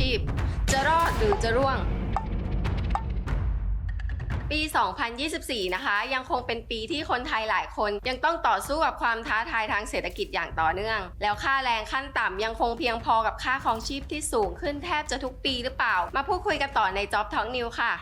ชีพ จะรอดหรือจะร่วง ปี 2024 นะคะ ยังคงเป็นปีที่คนไทยหลายคนยังต้องต่อสู้กับความท้าทายทางเศรษฐกิจอย่างต่อเนื่อง แล้วค่าแรงขั้นต่ำยังคงเพียงพอกับค่าครองชีพที่สูงขึ้นแทบจะทุกปีหรือเปล่า มาพูดคุยกันต่อใน Job Talk New ค่ะ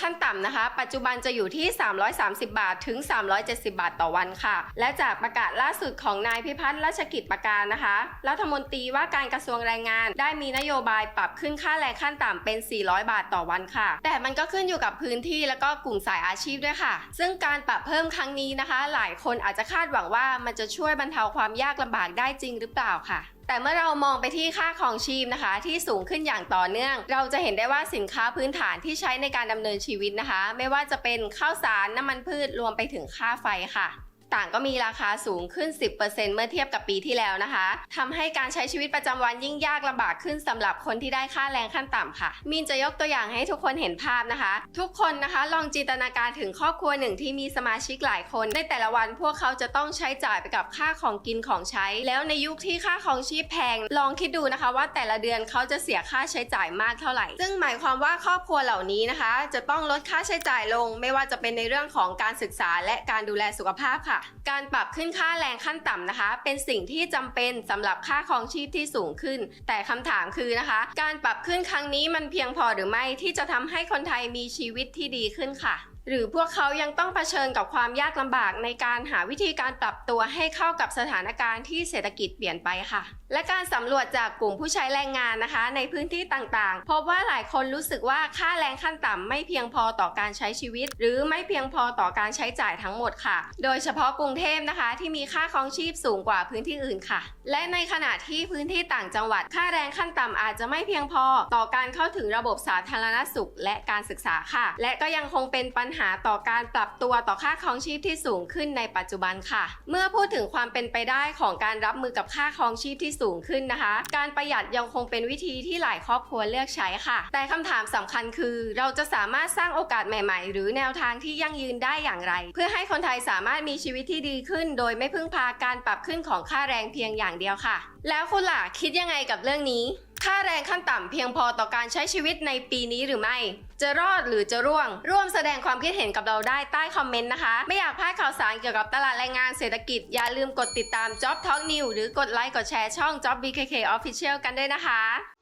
ขั้นต่ำนะคะ ปัจจุบันจะอยู่ที่ 330 บาทถึง 370 บาทต่อวันค่ะ และจากประกาศล่าสุดของนายพิพัฒน์ราชกิจประการนะคะรัฐมนตรีว่าการกระทรวงแรงงาน ได้มีนโยบายปรับขึ้นค่าแรงขั้นต่ำเป็น 400 บาทต่อวันค่ะ แต่มันก็ขึ้นอยู่กับพื้นที่แล้วก็กลุ่มสายอาชีพด้วยค่ะ ซึ่งการปรับเพิ่มครั้งนี้นะคะ หลายคนอาจจะคาดหวังว่ามันจะช่วยบรรเทาความยากลำบากได้จริงหรือเปล่าค่ะ แต่เมื่อเรามองไปที่ค่าของชีพนะคะ ที่สูงขึ้นอย่างต่อเนื่อง เราจะเห็นได้ว่าสินค้าพื้นฐานที่ใช้ในการดำเนินชีวิตนะคะ ไม่ว่าจะเป็นข้าวสารน้ำมันพืชรวมไปถึงค่าไฟค่ะ ต่างก็มีราคาสูงขึ้น 10%เมื่อเทียบกับปีที่แล้วนะคะทำให้การใช้ชีวิตประจำวันยิ่งยากลำบากขึ้นสำหรับคนที่ได้ค่าแรงขั้นต่ำค่ะ มีนจะยกตัวอย่างให้ทุกคนเห็นภาพนะคะ ทุกคนนะคะลองจินตนาการถึงครอบครัวหนึ่งที่มีสมาชิกหลายคน ในแต่ละวันพวกเขาจะต้องใช้จ่ายไปกับค่าของกินของใช้ แล้วในยุคที่ค่าของชีพแพง ลองคิดดูนะคะว่าแต่ละเดือนเขาจะเสียค่าใช้จ่ายมากเท่าไหร่ ซึ่งหมายความว่าครอบครัวเหล่านี้นะคะ จะต้องลดค่าใช้จ่ายลง ไม่ว่าจะเป็นในเรื่องของการศึกษาและการดูแลสุขภาพค่ะการปรับขึ้นค่าแรงขั้นต่ำนะคะ เป็นสิ่งที่จำเป็นสำหรับค่าครองชีพที่สูงขึ้น แต่คำถามคือนะคะ การปรับขึ้นครั้งนี้มันเพียงพอหรือไม่ที่จะทำให้คนไทยมีชีวิตที่ดีขึ้นค่ะ หรือพวกเขายังต้องเผชิญกับความยากลำบากในการหาวิธีการปรับตัวให้เข้ากับสถานการณ์ที่เศรษฐกิจเปลี่ยนไปค่ะ และการสำรวจจากกลุ่มผู้ใช้แรงงานนะคะ ในพื้นที่ต่างๆ พบว่าหลายคนรู้สึกว่าค่าแรงขั้นต่ำไม่เพียงพอต่อการใช้ชีวิต หรือไม่เพียงพอต่อการใช้จ่ายทั้งหมดค่ะ โดยเฉพาะกรุงเทพนะคะ ที่มีค่าครองชีพสูงกว่าพื้นที่อื่นค่ะ และในขณะที่พื้นที่ต่างจังหวัด ค่าแรงขั้นต่ำอาจจะไม่เพียงพอ ต่อการเข้าถึงระบบสาธารณสุข และการศึกษาค่ะ และก็ยังคงเป็นปัญหาต่อการปรับตัวต่อค่าครองชีพที่สูงขึ้นในปัจจุบันค่ะ เมื่อพูดถึงความเป็นไปได้ของการรับมือกับค่าครองชีพที่สูงขึ้นนะคะ การประหยัดยังคงเป็นวิธีที่หลายครอบครัวเลือกใช้ค่ะ แต่คำถามสำคัญคือ เราจะสามารถสร้างโอกาสใหม่ ๆ หรือแนวทางที่ยั่งยืนได้อย่างไร เพื่อให้คนไทยสามารถมีชีวิตที่ดีขึ้น โดยไม่พึ่งพาการปรับขึ้นของค่าแรงเพียงอย่างเดียวค่ะ แล้วคุณล่ะคิดยังไงกับเรื่องนี้ ค่าแรงขั้นต่ำเพียงพอต่อการใช้ชีวิตในปีนี้หรือไม่ จะรอดหรือจะร่วง ร่วมแสดงความคิดเห็นกับเราได้ใต้คอมเมนต์นะคะ ไม่อยากพลาดข่าวสารเกี่ยวกับตลาดแรงงานเศรษฐกิจ อย่าลืมกดติดตาม Job Talk New หรือกดไลค์กดแชร์ช่อง Job BKK Official กันด้วยนะคะ